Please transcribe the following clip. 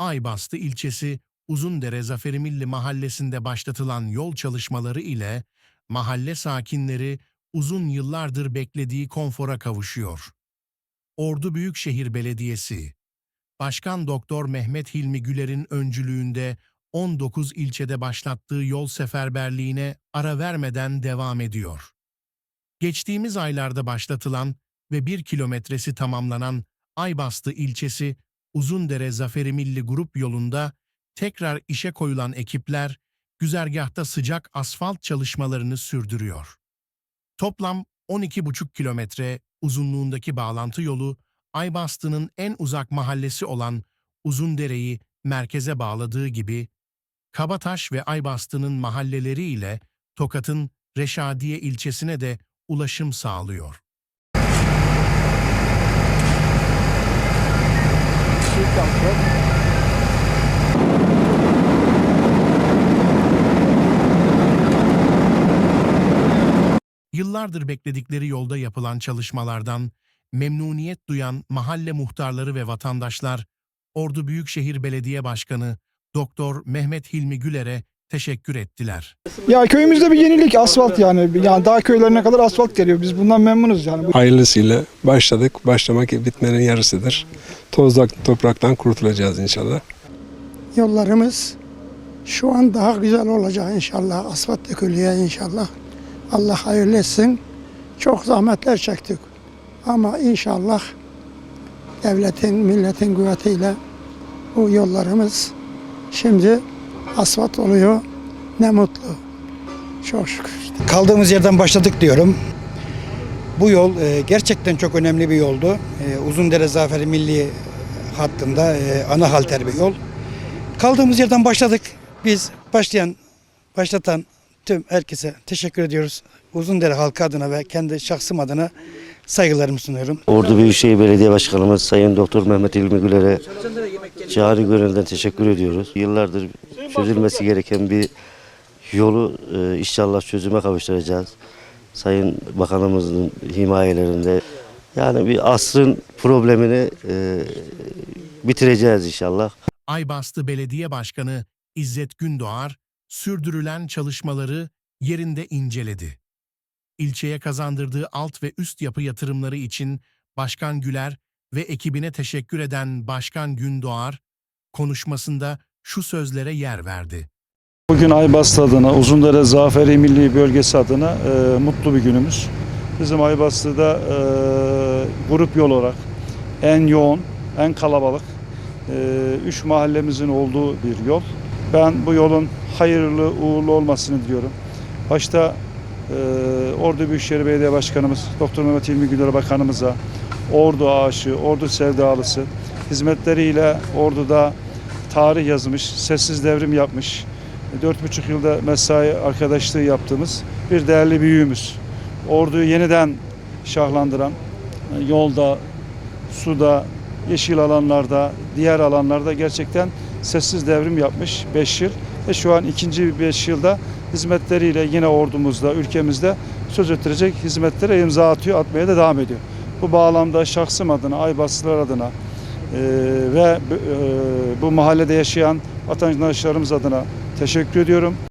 Aybastı ilçesi Uzundere Zaferimilli mahallesinde başlatılan yol çalışmaları ile mahalle sakinleri uzun yıllardır beklediği konfora kavuşuyor. Ordu Büyükşehir Belediyesi Başkan Doktor Mehmet Hilmi Güler'in öncülüğünde 19 ilçede başlattığı yol seferberliğine ara vermeden devam ediyor. Geçtiğimiz aylarda başlatılan ve bir kilometresi tamamlanan Aybastı ilçesi Uzundere Zaferi Milli Grup yolunda tekrar işe koyulan ekipler güzergahta sıcak asfalt çalışmalarını sürdürüyor. Toplam 12,5 kilometre uzunluğundaki bağlantı yolu Aybastı'nın en uzak mahallesi olan Uzundere'yi merkeze bağladığı gibi Kabataş ve Aybastı'nın mahalleleri ile Tokat'ın Reşadiye ilçesine de ulaşım sağlıyor. Yıllardır bekledikleri yolda yapılan çalışmalardan memnuniyet duyan mahalle muhtarları ve vatandaşlar Ordu Büyükşehir Belediye Başkanı Doktor Mehmet Hilmi Güler'e teşekkür ettiler. Ya köyümüzde bir yenilik asfalt yani. Yani daha köylerine kadar asfalt geliyor. Biz bundan memnunuz yani. Hayırlısıyla başladık. Başlamak bitmenin yarısıdır. Tozdan, topraktan kurtulacağız inşallah. Yollarımız şu an daha güzel olacak inşallah. Asfalt dökülüyor inşallah. Allah hayırlı etsin. Çok zahmetler çektik. Ama inşallah devletin, milletin kuvvetiyle bu yollarımız şimdi asfalt oluyor. Ne mutlu. Çok şükür. Kaldığımız yerden başladık diyorum. Bu yol e, gerçekten çok önemli bir yoldu. E, Uzundere Zaferi Milli hattında e, ana halter bir yol. Kaldığımız yerden başladık. Biz başlayan, başlatan tüm herkese teşekkür ediyoruz. Uzundere halkı adına ve kendi şahsım adına saygılarımı sunuyorum. Ordu Büyükşehir Belediye Başkanımız Sayın Doktor Mehmet İlmi Güler'e cari gönülden teşekkür ediyoruz. Yıllardır çözülmesi gereken bir yolu e, inşallah çözüme kavuşturacağız. Sayın Bakanımızın himayelerinde yani bir asrın problemini e, bitireceğiz inşallah. Aybastı Belediye Başkanı İzzet Gündoğar sürdürülen çalışmaları yerinde inceledi. İlçeye kazandırdığı alt ve üst yapı yatırımları için Başkan Güler ve ekibine teşekkür eden Başkan Gündoğar konuşmasında şu sözlere yer verdi. Bugün Aybastı adına, Uzundere Zaferi Milli Bölgesi adına e, mutlu bir günümüz. Bizim Aybastı'da e, grup yol olarak en yoğun, en kalabalık, e, üç mahallemizin olduğu bir yol. Ben bu yolun hayırlı, uğurlu olmasını diliyorum. Başta Ordu Büyükşehir Belediye Başkanımız Doktor Mehmet İlmi Güler Bakanımıza, Ordu aşığı, Ordu sevdalısı hizmetleriyle Ordu'da tarih yazmış, sessiz devrim yapmış, dört buçuk yılda mesai arkadaşlığı yaptığımız bir değerli büyüğümüz. Orduyu yeniden şahlandıran, yolda, suda, yeşil alanlarda, diğer alanlarda gerçekten sessiz devrim yapmış 5 yıl. Ve şu an ikinci 5 yılda hizmetleriyle yine ordumuzda, ülkemizde söz ettirecek hizmetlere imza atıyor, atmaya da devam ediyor. Bu bağlamda şahsım adına, Aybastılar adına e, ve e, bu mahallede yaşayan vatandaşlarımız adına teşekkür ediyorum.